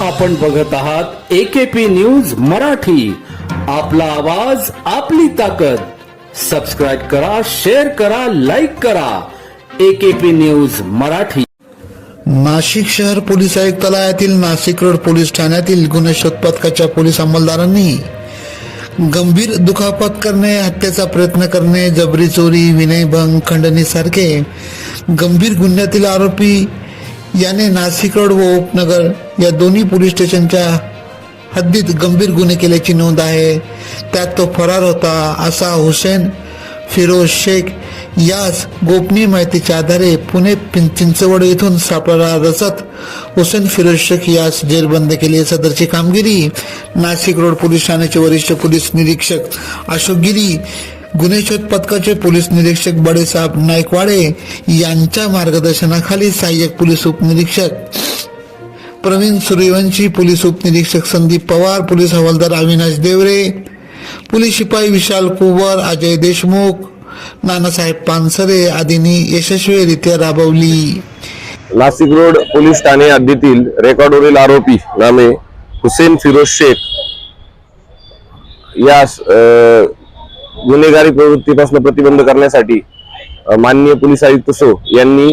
आपण बघत आहात एकेपी न्यूज मराठी. आपला आवाज आपली ताकद. सबस्क्राईब करा शेअर करा लाईक करा. AKP news Marathi. नाशिक शहर पोलीस आयुक्तालयातील नाशिक रोड पोलीस ठाण्यातील गुन्हे शोध पथकाच्या पोलीस अंमलदारांनी गंभीर दुखापत करणे हत्येचा प्रयत्न करणे जबरी चोरी विनयभंग खंडणी सारखे गंभीर गुन्ह्यातील आरोपी याने नाशिक रोड व उपनगर या दोन्ही पोलीस स्टेशनच्या हद्दीत गंभीर गुन्हे केल्याची नोंद आहे. त्यात तो फरार होता असा हुसेन फिरोज शेख यास गोपनीय माहितीच्या आधारे पुणे चिंचवड येथून सापडला रसत हुसेन फिरोज शेख यास जेरबंद केली. सदरची कामगिरी नाशिक रोड पोलीस ठाण्याचे वरिष्ठ पोलीस निरीक्षक अशोक गिरी गुन्हे शोध पथकाचे पोलीस निरीक्षक बडेसाहेब नायकवाडे यांच्या मार्गदर्शनाखाली सहाय्यक पोलीस उपनिरीक्षक प्रवीण सूर्यवंशी पोलीस उपनिरीक्षक संदीप पवार पोलीस हवालदार अविनाश देवरे पोलीस शिपाई विशाल कुवर अजय देशमुख नानासाहेब पानसरे आदींनी यशस्वीरित्या राबवली. नाशिक रोड पोलीस ठाणे हद्दीतील रेकॉर्डवरील आरोपी नामे हुसेन फिरोज शेख यास गुन्हेगारी प्रवृत्तीपासून प्रतिबंध करण्यासाठी माननीय पोलीस आयुक्त सो यांनी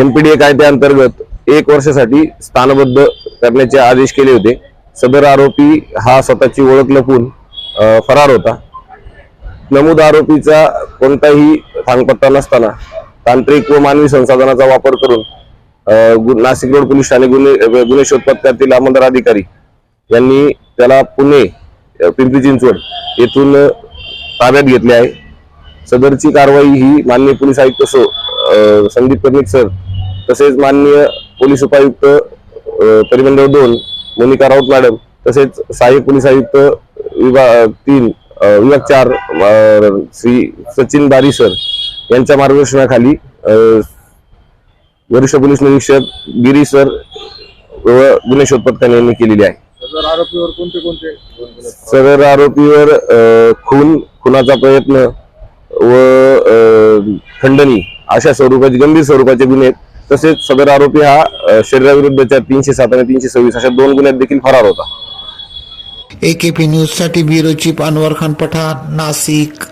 एमपीडीए कायद्याअंतर्गत एक वर्षासाठी स्थानबद्ध करण्याचे आदेश केले होते. सदर आरोपी हा स्वतःची ओळख लपून फरार होता. नमूद आरोपीचा कोणताही थांगपत्ता नसताना तांत्रिक व मानवी संसाधनाचा वापर करून गु- नाशिक रोड पोलीस ठाणे गुन्हे गुन्हे शोध पथकातील अंमलदार अधिकारी यांनी त्याला पुणे पिंपरी चिंचवड येथून ताब्यात घेतले आहे. सदरची कारवाई ही माननीय पोलीस आयुक्त सो संदीप कर्णिक सर तसेच माननीय पोलीस उपायुक्त परिमंडळ दोन मोनिका राऊत मॅडम तसेच सहाय्यक पोलीस आयुक्त विभाग तीन विभाग चार श्री सचिन बारी सर यांच्या मार्गदर्शनाखाली वरिष्ठ पोलीस निरीक्षक गिरी सर व गुन्हे शोध पथकाने यांनी केलेली आहे. सदर आरोपीवर कोणते कोणते गुन्हे? सदर आरोपीवर अ, खून खुनाचा प्रयत्न व अ, खंडणी अशा स्वरूपाचे गंभीर स्वरूपाचे गुन्हे आहेत तसेच सदर आरोपी हा अ, शरीराविरुद्धच्या तीनशे सात आणि तीनशे सव्वीस अशा दोन गुन्ह्यात देखील फरार होता एकेपी न्यूजसाठी ब्युरो चीफ अनवर खान पठाण नाशिक